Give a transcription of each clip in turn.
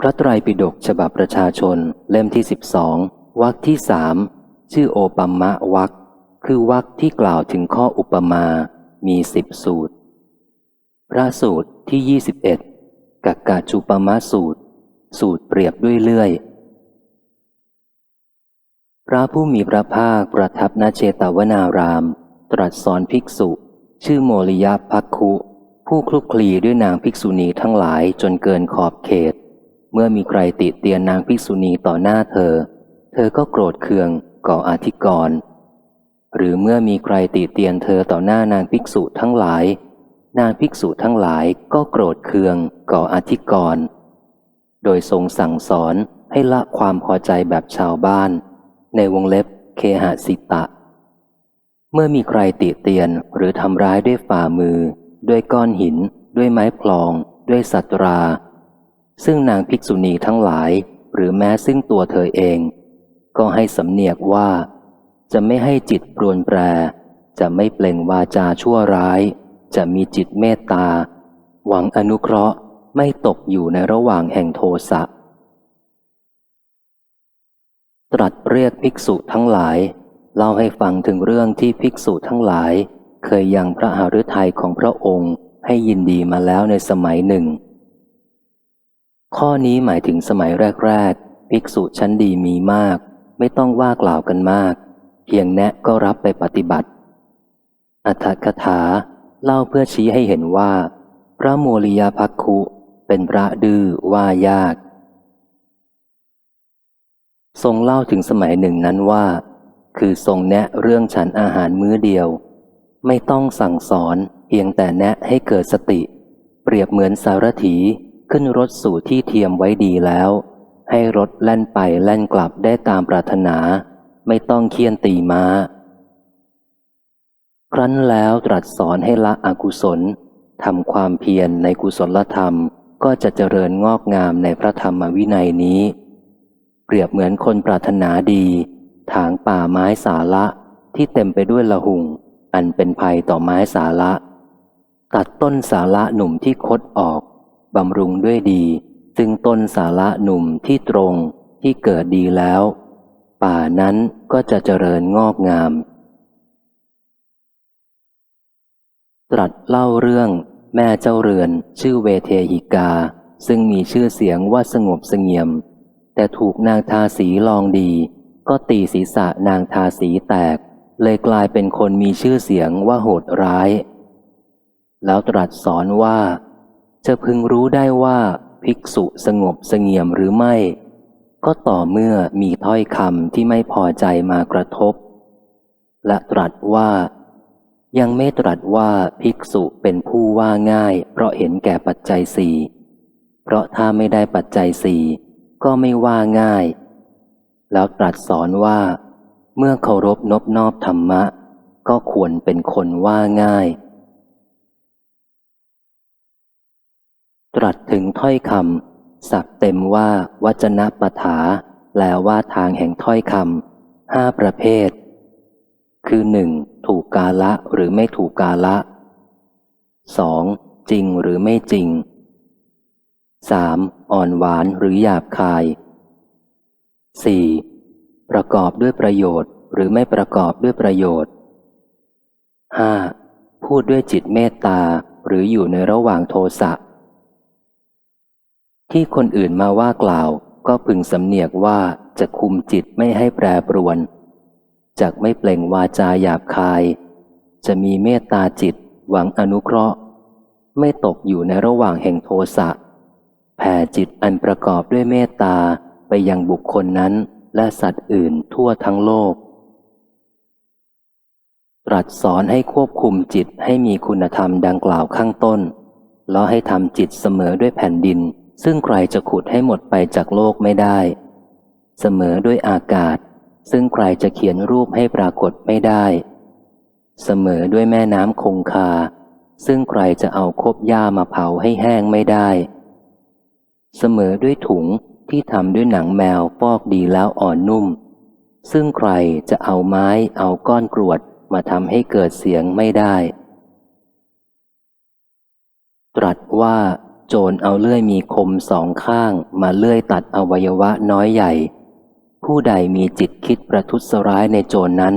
พระไตรปิฎกฉบับประชาชนเล่มที่สิบสองวรรคที่สามชื่อโอปัมมะวรรคคือวรรคที่กล่าวถึงข้ออุปมา มีสิบสูตร พระสูตรที่ยี่สิบเอ็ดกักกาจุปมะสูตร สูตรเปรียบด้วยเลื่อย พระผู้มีพระภาคประทับณเจตวนาราม ตรัสสอนภิกษุ ชื่อโมริยพักคุ ผู้คลุกคลีด้วยนางภิกษุณีทั้งหลายจนเกินขอบเขต เมื่อมีใครติเตียนนางภิกษุณีต่อหน้าเธอ เธอก็โกรธเคืองก่ออธิกร หรือเมื่อมีใครติเตียนเธอต่อหน้านางภิกษุทั้งหลาย นางภิกษุทั้งหลายก็โกรธเคืองก่ออธิกร โดยทรงสั่งสอนให้ละความพอใจแบบชาวบ้าน ในวงเล็บเคหสิตะ เมื่อมีใครติเตียนหรือทำร้ายด้วยฝ่ามือ ด้วยก้อนหิน ด้วยไม้พลอง ด้วยสัตรา ซึ่งนางภิกษุณีทั้งหลาย หรือแม้ซึ่งตัวเธอเอง ก็ให้สำเนียกว่า จะไม่ให้จิตปรวนแปร จะไม่เปล่งวาจาชั่วร้าย จะมีจิตเมตตา หวังอนุเคราะห์ไม่ตกอยู่ในระหว่างแห่งโทสะตรัสเรียกภิกษุทั้งหลาย เล่าให้ฟังถึงเรื่องที่ภิกษุทั้งหลาย เคยยังพระหฤทัยของพระองค์ให้ยินดีมาแล้วในสมัยหนึ่ง ข้อนี้หมายถึงสมัยแรก ๆ ภิกษุชั้นดีมีมาก ไม่ต้องว่ากล่าวกันมาก เพียงแนะก็รับไปปฏิบัติ อัตถกถาเล่าเพื่อชี้ให้เห็นว่า พระโมริยาภักคุเป็นพระดื้อว่ายาก ทรงเล่าถึงสมัยหนึ่งนั้นว่า คือทรงแนะเรื่องฉันอาหารมื้อเดียว ไม่ต้องสั่งสอนเพียงแต่แนะให้เกิดสติ เปรียบเหมือนสารถี ขึ้นรถสู่ที่เทียมไว้ดีแล้ว ให้รถแล่นไปแล่นกลับได้ตามปรารถนา ไม่ต้องเคี่ยนตีม้า ครั้นแล้วตรัสสอนให้ละอกุศลทำความเพียรในกุศลธรรมก็จะเจริญงอกงามในพระธรรมวินัยนี้ เปรียบเหมือนคนปรารถนาดี ถางป่าไม้สาละที่เต็มไปด้วยละหุงอันเป็นภัยต่อไม้สาละ ตัดต้นสาละหนุ่มที่คดออก บำรุงด้วยดี ซึ่งต้นสาละหนุ่มที่ตรงที่เกิดดีแล้ว ป่านั้นก็จะเจริญงอกงาม ตรัสเล่าเรื่องแม่เจ้าเรือนชื่อเวเทหิกา ซึ่งมีชื่อเสียงว่าสงบเสงี่ยม แต่ถูกนางทาสีลองดี ก็ตีศีรษะนางทาสีแตก เลยกลายเป็นคนมีชื่อเสียงว่าโหดร้าย แล้วตรัสสอนว่า จะพึงรู้ได้ว่าภิกษุสงบสงี่ยมหรือไม่ ก็ต่อเมื่อมีถ้อยคำที่ไม่พอใจมากระทบ และตรัสว่า ยังไม่ตรัสว่าภิกษุเป็นผู้ว่าง่าย เพราะเห็นแก่ปัจจัยสี่เพราะถ้าไม่ได้ปัจจัยสี่ก็ไม่ว่าง่าย แล้วตรัสสอนว่า เมื่อเคารพนบนอบธรรมะ ก็ควรเป็นคนว่าง่าย ตรัสถึงถ้อยคำสักเต็มว่าวัจนะปถาแปลว่าทางแห่งถ้อยคำห้าประเภท คือหนึ่งถูกกาละหรือไม่ถูกกาละสองจริงหรือไม่จริงสามอ่อนหวานหรือหยาบคายสี่ประกอบด้วยประโยชน์หรือไม่ประกอบด้วยประโยชน์ห้าพูดด้วยจิตเมตตาหรืออยู่ในระหว่างโทสะ ที่คนอื่นมาว่ากล่าว ก็พึงสำเนียกว่าจะคุมจิตไม่ให้แปรปรวน จากไม่เปล่งวาจาหยาบคาย จะมีเมตตาจิตหวังอนุเคราะห์ ไม่ตกอยู่ในระหว่างแห่งโทสะแผ่จิตอันประกอบด้วยเมตตาไปยังบุคคลนั้นและสัตว์อื่นทั่วทั้งโลก ตรัสสอนให้ควบคุมจิตให้มีคุณธรรมดังกล่าวข้างต้น แล้วให้ทำจิตเสมอด้วยแผ่นดิน ซึ่งใครจะขุดให้หมดไปจากโลกไม่ได้ เสมอด้วยอากาศ ซึ่งใครจะเขียนรูปให้ปรากฏไม่ได้ เสมอด้วยแม่น้ำคงคา ซึ่งใครจะเอาคบหญ้ามาเผาให้แห้งไม่ได้ เสมอด้วยถุงที่ทำด้วยหนังแมวฟอกดีแล้วอ่อนนุ่ม ซึ่งใครจะเอาไม้เอาก้อนกรวดมาทำให้เกิดเสียงไม่ได้ ตรัสว่า โจรเอาเลื่อยมีคมสองข้างมาเลื่อยตัดอวัยวะน้อยใหญ่ ผู้ใดมีจิตคิดประทุษร้ายในโจรนั้น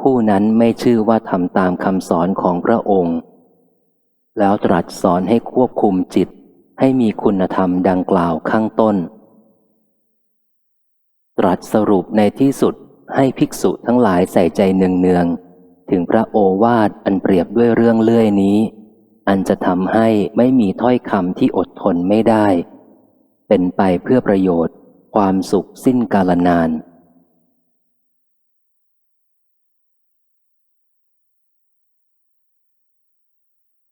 ผู้นั้นไม่ชื่อว่าทำตามคำสอนของพระองค์ แล้วตรัสสอนให้ควบคุมจิตให้มีคุณธรรมดังกล่าวข้างต้น ตรัสสรุปในที่สุดให้ภิกษุทั้งหลายใส่ใจเนืองๆถึงพระโอวาทอันเปรียบด้วยเรื่องเลื่อยนี้ อันจะทำให้ไม่มีถ้อยคำที่อดทนไม่ได้ เป็นไปเพื่อประโยชน์ ความสุขสิ้นกาลนาน